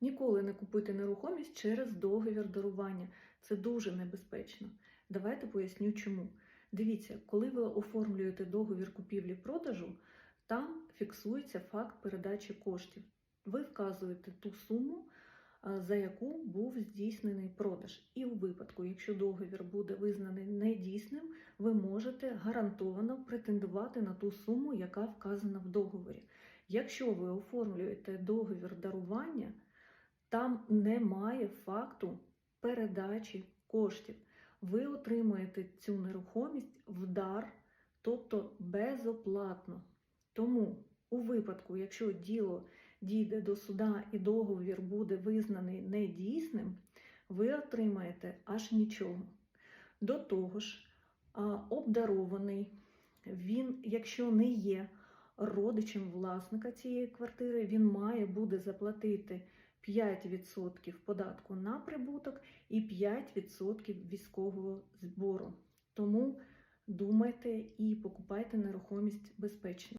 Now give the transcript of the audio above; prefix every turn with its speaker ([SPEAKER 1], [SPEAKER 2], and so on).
[SPEAKER 1] Ніколи не купуйте нерухомість через договір дарування. Це дуже небезпечно. Давайте поясню чому. Дивіться, коли ви оформлюєте договір купівлі-продажу, там фіксується факт передачі коштів. Ви вказуєте ту суму, за яку був здійснений продаж. І у випадку, якщо договір буде визнаний недійсним, ви можете гарантовано претендувати на ту суму, яка вказана в договорі. Якщо ви оформлюєте договір дарування, там немає факту передачі коштів. Ви отримуєте цю нерухомість в дар, тобто безоплатно. Тому у випадку, якщо діло дійде до суда і договір буде визнаний недійсним, ви отримаєте аж нічого. До того ж, обдарований, він, якщо не є родичем власника цієї квартири, він має буде заплатити 5% податку на прибуток і 5% військового збору. Тому думайте і покупайте нерухомість безпечно.